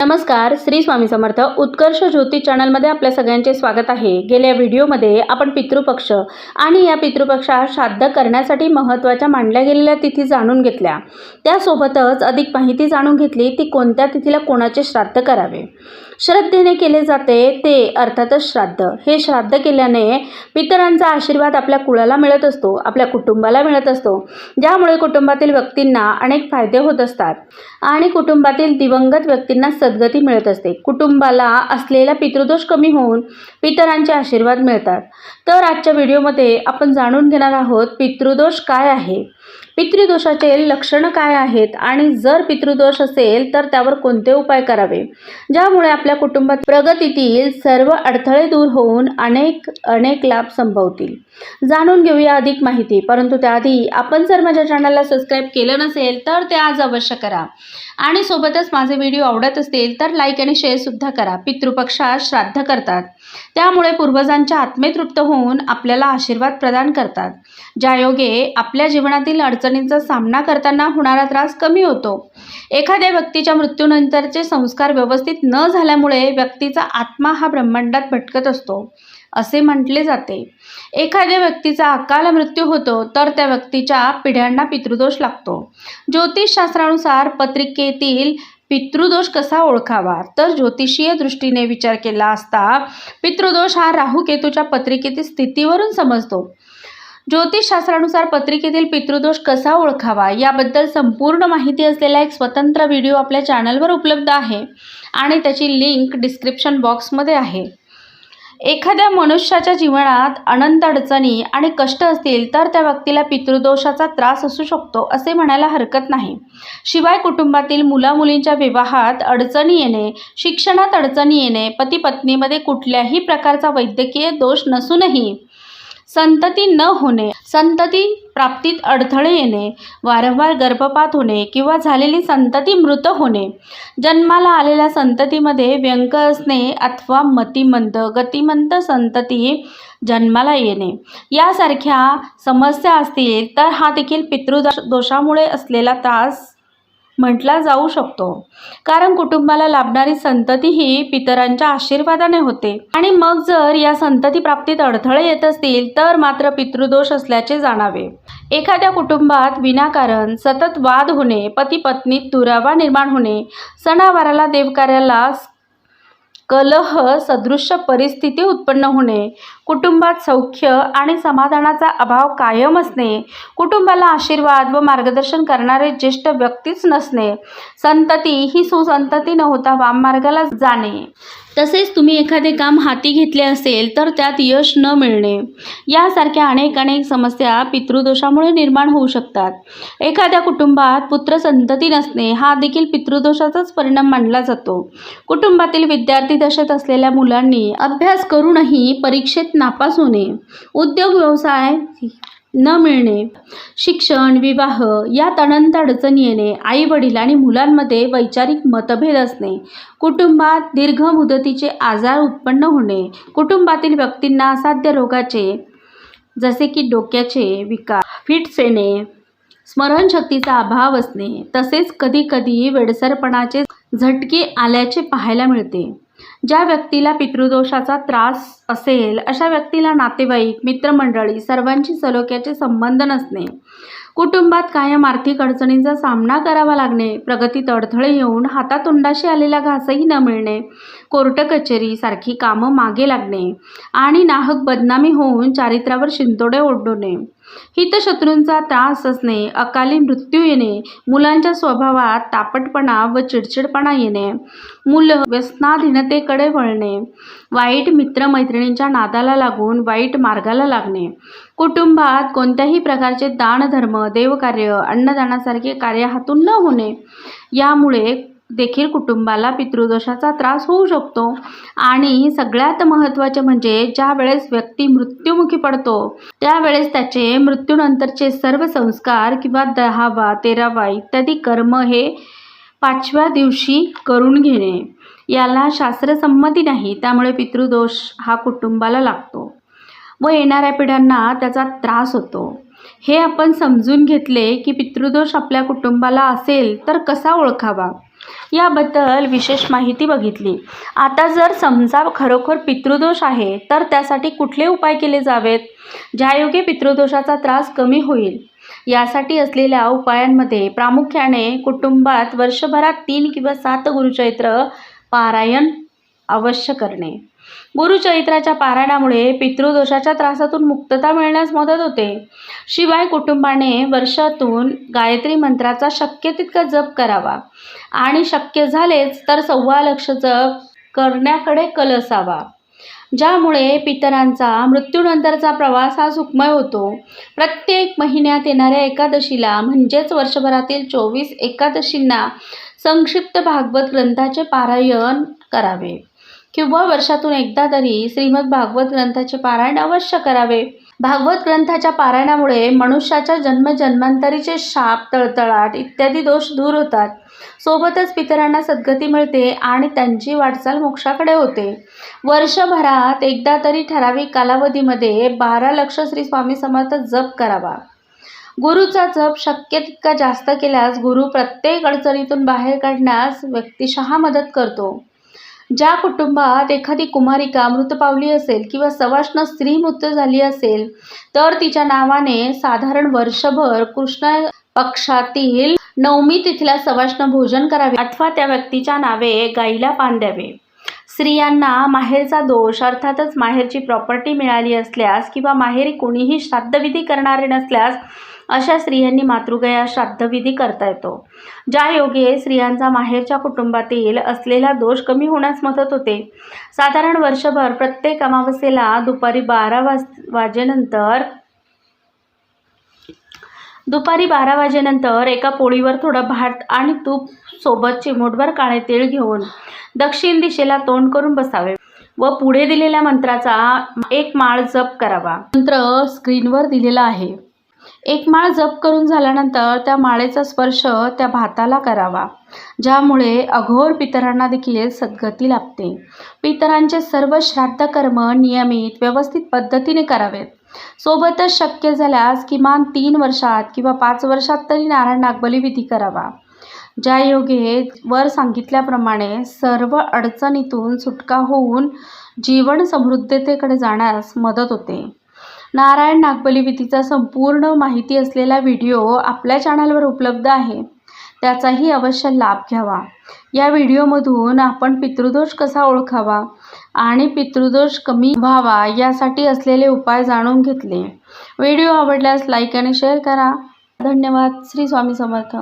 नमस्कार श्री स्वामी समर्थ उत्कर्ष ज्योती चॅनलमध्ये आपल्या सगळ्यांचे स्वागत आहे. गेल्या व्हिडिओमध्ये आपण पितृपक्ष आणि या पितृपक्षा श्राद्ध करण्यासाठी महत्त्वाच्या मांडल्या गेलेल्या तिथी जाणून घेतल्या. त्यासोबतच अधिक माहिती जाणून घेतली ती कोणत्या तिथीला कोणाचे श्राद्ध करावे? श्रद्धेने केले जाते ते अर्थातच श्राद्ध. हे श्राद्ध केल्याने पितरांचा आशीर्वाद आपल्या कुळाला मिळत असतो आपल्या कुटुंबाला मिळत असतो. ज्यामुळे कुटुंबातील व्यक्तींना अनेक फायदे होत असतात आणि कुटुंबातील दिवंगत व्यक्तींना सद्गती मिळत असते. कुटुंबाला असलेला पितृदोष कमी होऊन पितरांचे आशीर्वाद मिळतात. तर आजच्या व्हिडिओमध्ये आपण जाणून घेणार आहोत पितृदोष काय आहे? पितृदोषाचे लक्षणं काय आहेत आणि जर पितृदोष असेल तर त्यावर कोणते उपाय करावे? ज्यामुळे आपल्या कुटुंबात प्रगतीतील सर्व अडथळे दूर होऊन अनेक अनेक लाभ संभवतील. जाणून घेऊया अधिक माहिती. परंतु त्याआधी आपण जर माझ्या चॅनलला सबस्क्राईब केलं नसेल तर ते आज अवश्य करा. आणि सोबतच माझे व्हिडिओ आवडत असतील तर लाईक आणि शेअरसुद्धा करा. पितृपक्षात श्राद्ध करतात. त्यामुळे पूर्वजांच्या आत्मे तृप्त होऊन आपल्याला आशीर्वाद प्रदान करतात. ज्यायोगे आपल्या जीवनातील अडचणींचा सामना करताना होणारा त्रास कमी होतो. एखाद्या व्यक्तीच्या मृत्यूनंतरचे संस्कार व्यवस्थित न झाल्यामुळे व्यक्तीचा आत्मा हा ब्रह्मांडात भटकत असतो असे म्हटले जाते. एखाद्या व्यक्तीचा अकाल मृत्यू होतो तर त्या व्यक्तीच्या पिढ्यांना पितृदोष लागतो. ज्योतिषशास्त्रानुसार पत्रिकेतील पितृदोष कसा ओळखावा? तर ज्योतिषीय दृष्टीने विचार केला असता पितृदोष हा राहू केतूच्या पत्रिकेतील स्थितीवरून समजतो. ज्योतिषशास्त्रानुसार पत्रिकेतील पितृदोष कसा ओळखावा याबद्दल संपूर्ण माहिती असलेला एक स्वतंत्र व्हिडिओ आपल्या चॅनलवर उपलब्ध आहे आणि त्याची लिंक डिस्क्रिप्शन बॉक्समध्ये आहे. एखाद्या मनुष्याच्या जीवनात अनंत अडचणी आणि कष्ट असतील तर त्या व्यक्तीला पितृदोषाचा त्रास असू शकतो असे म्हणायला हरकत नाही. शिवाय कुटुंबातील मुलामुलींच्या विवाहात अडचणी येणे शिक्षणात अडचणी येणे पती पत्नीमध्ये कुठल्याही प्रकारचा वैद्यकीय दोष नसूनही संतती न होणे संतती प्राप्तीत अडथळे येणे वारंवार गर्भपात होणे किंवा झालेली संतती मृत होणे. जन्माला आलेल्या संततीमध्ये व्यंक असणे अथवा मतिमंद गतिमंत संतती जन्माला येणे. यासारख्या समस्या असतील तर हा देखील पितृदोषामुळे असलेला त्रास म्हटला जाऊ शकतो. कारण कुटुंबाला लाभणारी संतती ही पितरांच्या आशीर्वादाने होते. आणि मग जर या संतती प्राप्तीत अडथळे येत असतील तर मात्र पितृदोष असल्याचे जाणावे. एखाद्या कुटुंबात विनाकारण सतत वाद होणे पती पत्नीत दुरावा निर्माण होणे सणावाराला देवकार्याला कलह सदृश्य परिस्थिती उत्पन्न होणे कुटुंबात सौख्य आणि समाधानाचा अभाव कायम असणे कुटुंबाला आशीर्वाद व मार्गदर्शन करणारे ज्येष्ठ व्यक्तीच नसणे संतती ही सुसंतती न होता वाममार्गाला जाणे. तसेच तुम्ही एखादे काम हाती घेतले असेल तर त्यात यश न मिळणे. यासारख्या अनेक अनेक समस्या पितृदोषामुळे निर्माण होऊ शकतात. एखाद्या कुटुंबात पुत्र संतती नसणे हा देखील पितृदोषाचाच परिणाम मानला जातो. कुटुंबातील विद्यार्थी दशेत असलेल्या मुलांनी अभ्यास करूनही परीक्षेत नापास होणे उद्योग व्यवसाय न मिळणे शिक्षण विवाह यात अनंत अडचणी येणे आई वडील आणि मुलांमध्ये वैचारिक मतभेद असणे कुटुंबात दीर्घ मुदतीचे आजार उत्पन्न होणे कुटुंबातील व्यक्तींना असाध्य रोगाचे जसे की डोक्याचे विकार फिट्स येणे स्मरणशक्तीचा अभाव असणे तसेच कधीकधी वेडसरपणाचे झटके आल्याचे पाहायला मिळते. ज्या व्यक्तीला पितृदोषाचा त्रास असेल अशा व्यक्तीला नातेवाईक मित्रमंडळी सर्वांची सलोख्याचे संबंध नसणे कुटुंबात कायम आर्थिक अडचणींचा सामना करावा लागणे प्रगतीत अडथळे येऊन हातातोंडाशी आलेला घासही न मिळणे कोर्ट कचेरी सारखी कामं मागे लागणे आणि नाहक बदनामी होऊन चारित्र्यावर शिंतोडे ओढवणे हितशत्रूंचा त्रास असणे अकाली मृत्यू येणे मुलांच्या स्वभावात तापटपणा व चिडचिडपणा येणे मुलं व्यसनाधीनतेकडे वळणे वाईट मित्रमैत्रिणींच्या नादाला लागून वाईट मार्गाला लागणे. कुटुंबात कोणत्याही प्रकारचे दानधर्म देवकार्य अन्नदानासारखे कार्य हातून न होणे यामुळे देखील कुटुंबाला पितृदोषाचा त्रास होऊ शकतो. आणि सगळ्यात महत्त्वाचे म्हणजे ज्या वेळेस व्यक्ती मृत्युमुखी पडतो त्यावेळेस त्याचे मृत्यूनंतरचे सर्व संस्कार किंवा दहावा तेरावा इत्यादी कर्म हे पाचव्या दिवशी करून घेणे. याला शास्त्रसंमती नाही त्यामुळे पितृदोष हा कुटुंबाला लागतो व येणाऱ्या पिढ्यांना त्याचा त्रास होतो. हे आपण समजून घेतले की पितृदोष आपल्या कुटुंबाला असेल तर कसा ओळखावा? याबद्दल विशेष माहिती बघितली. आता जर समजा खरोखर पितृदोष आहे तर त्यासाठी कुठले उपाय केले जावेत? ज्यायोगे पितृदोषाचा त्रास कमी होईल. यासाठी असलेल्या उपायांमध्ये प्रामुख्याने कुटुंबात वर्षभरात तीन किंवा सात गुरुचैत्र पारायण अवश्य करणे. गुरुचरित्राच्या पारायणामुळे पितृदोषाच्या त्रासातून मुक्तता मिळण्यास मदत होते. शिवाय कुटुंबाने वर्षातून गायत्री मंत्राचा शक्य तितका जप करावा. आणि शक्य झालेच तर सव्वा लक्ष जप करण्याकडे कल असावा. ज्यामुळे पितरांचा मृत्यूनंतरचा प्रवास हा सुखमय होतो. प्रत्येक महिन्यात येणाऱ्या एकादशीला म्हणजेच वर्षभरातील चोवीस एकादशींना संक्षिप्त भागवत ग्रंथाचे पारायण करावे. किंवा वर्षातून एकदा तरी श्रीमद भागवत ग्रंथाचे पारायण अवश्य करावे. भागवत ग्रंथाच्या पारायणामुळे मनुष्याच्या जन्मजन्मांतरीचे शाप तळतळाट इत्यादी दोष दूर होतात. सोबतच पितरांना सद्गती मिळते आणि त्यांची वाटचाल मोक्षाकडे होते. वर्षभरात एकदा तरी ठराविक कालावधीमध्ये बारा लक्ष श्री स्वामी समर्थ जप करावा. गुरुचा जप शक्य तितका जास्त केल्यास गुरु प्रत्येक अडचणीतून बाहेर काढण्यास व्यक्तिशः मदत करतो. ज्या कुटुंबात एखादी कुमारिका मृत पावली असेल किंवा सवाष्ण स्त्री मृत्यू झाली असेल तर तिच्या नावाने साधारण वर्षभर कृष्ण पक्षातील नवमी तिथीला सवाष्ण भोजन करावे अथवा त्या व्यक्तीच्या नावे गाईला पान द्यावे. स्त्रियांना माहेरचा दोष अर्थातच माहेरची प्रॉपर्टी मिळाली असल्यास किंवा माहेरी कोणीही श्राद्धविधी करणारे नसल्यास अशा स्त्रियांनी मातृगया श्राद्धविधी करता येतो. ज्या योगे स्त्रियांचा माहेरच्या कुटुंबातील असलेला दोष कमी होण्यास मदत होते. साधारण वर्षभर प्रत्येक अमावस्येला दुपारी बारा वाज वाजेनंतर दुपारी बारा वाजेनंतर एका पोळीवर थोडं भात आणि तूप सोबत चिमूटभर काळे तेल घेऊन दक्षिण दिशेला तोंड करून बसावे व पुढे दिलेल्या मंत्राचा एक माळ जप करावा. मंत्र स्क्रीनवर दिलेला आहे. एक माळ जप करून झाल्यानंतर त्या माळेचा स्पर्श त्या भाताला करावा ज्यामुळे अघोर पितरांना देखील सद्गती लाभते. पितरांचे सर्व श्राद्ध कर्म नियमित व्यवस्थित पद्धतीने करावेत. सोबतच शक्य झाल्यास किमान तीन वर्षात किंवा पाच वर्षात तरी नारायण नागबली विधी करावा. ज्या योगे वर सांगितल्याप्रमाणे सर्व अडचणीतून सुटका होऊन जीवन समृद्धतेकडे जाण्यास मदत होते. नारायण नागपलीविधीचा संपूर्ण माहिती असलेला व्हिडिओ आपल्या चॅनलवर उपलब्ध आहे. त्याचाही अवश्य लाभ घ्यावा. या व्हिडिओमधून आपण पितृदोष कसा ओळखावा आणि पितृदोष कमी व्हावा यासाठी असलेले उपाय जाणून घेतले. व्हिडिओ आवडल्यास लाईक आणि शेअर करा. धन्यवाद. श्री स्वामी समर्थ.